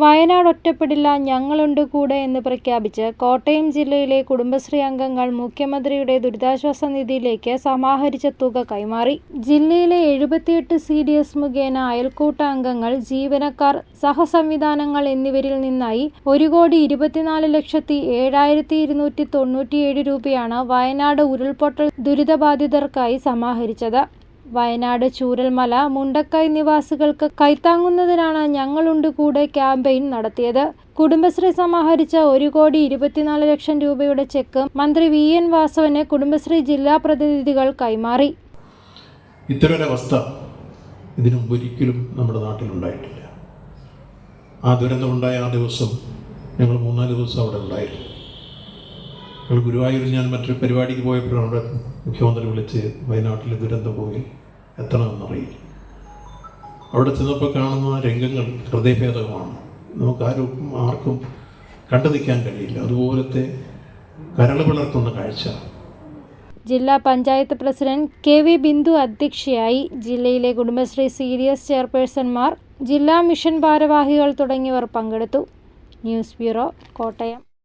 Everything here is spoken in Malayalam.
വയനാട് ഒറ്റപ്പെടില്ല ഞങ്ങളുണ്ട് കൂടെ എന്ന് പ്രഖ്യാപിച്ച് കോട്ടയം ജില്ലയിലെ കുടുംബശ്രീ അംഗങ്ങൾ മുഖ്യമന്ത്രിയുടെ ദുരിതാശ്വാസ നിധിയിലേക്ക് സമാഹരിച്ച തുക കൈമാറി. ജില്ലയിലെ എഴുപത്തിയെട്ട് സി ഡി എസ് മുഖേന അയൽക്കൂട്ട അംഗങ്ങൾ ജീവനക്കാർ സഹസംവിധാനങ്ങൾ എന്നിവരിൽ നിന്നായി ഒരു കോടി ഇരുപത്തിനാല് ലക്ഷത്തി ഏഴായിരത്തി ഇരുന്നൂറ്റി തൊണ്ണൂറ്റിയേഴ് രൂപയാണ് വയനാട് ഉരുൾപൊട്ടൽ ദുരിതബാധിതർക്കായി സമാഹരിച്ചത്. വയനാട് ചൂരൽമല മുണ്ടക്കൈ നിവാസികൾക്ക് കൈത്താങ്ങുന്നതിനാണ് ഞങ്ങളുണ്ട് കൂടെ ക്യാമ്പയിൻ നടത്തിയത്. കുടുംബശ്രീ സമാഹരിച്ച ഒരു കോടി ഇരുപത്തിനാല് ലക്ഷം രൂപയുടെ ചെക്ക് മന്ത്രി വി. എൻ. വാസവന് കുടുംബശ്രീ ജില്ലാ പ്രതിനിധികൾ കൈമാറി. ഇത്തരൊരവസ്ഥ ഇതിനു ഒരിക്കലും നമ്മുടെ നാട്ടിലുണ്ടായിട്ടില്ല. ആ ദുരന്തമുണ്ടായ ആ ദിവസം ഞങ്ങൾ മൂന്നാൽ ദിവസം അവിടെ ഉണ്ടായിരുന്നു. ഗുരുവായൂരിൽ ഞാൻ മറ്റൊരു പരിപാടിക്ക് പോയപ്പോഴാണ് അവിടെ മുഖ്യമന്ത്രി വിളിച്ച് വയനാട്ടിലെ പോയി എത്തണമെന്നറിയില്ല അവിടെ ചെന്നപ്പോൾ കാണുന്ന രംഗങ്ങൾ ഹൃദയഭേദകമാണ്. നമുക്ക് ആരും ആർക്കും കണ്ടു നിൽക്കാൻ കഴിയില്ല. അതുപോലത്തെ കരൾ പിളർത്തുന്ന കാഴ്ച. ജില്ലാ panchayat president K V Bindu അധ്യക്ഷയായി ജില്ലയിലെ കുടുംബശ്രീ സീരിയസ് ചെയർപേഴ്സൺമാർ ജില്ലാ മിഷൻ ഭാരവാഹികൾ തുടങ്ങിയവർ പങ്കെടുത്തു. News bureau Kottayam.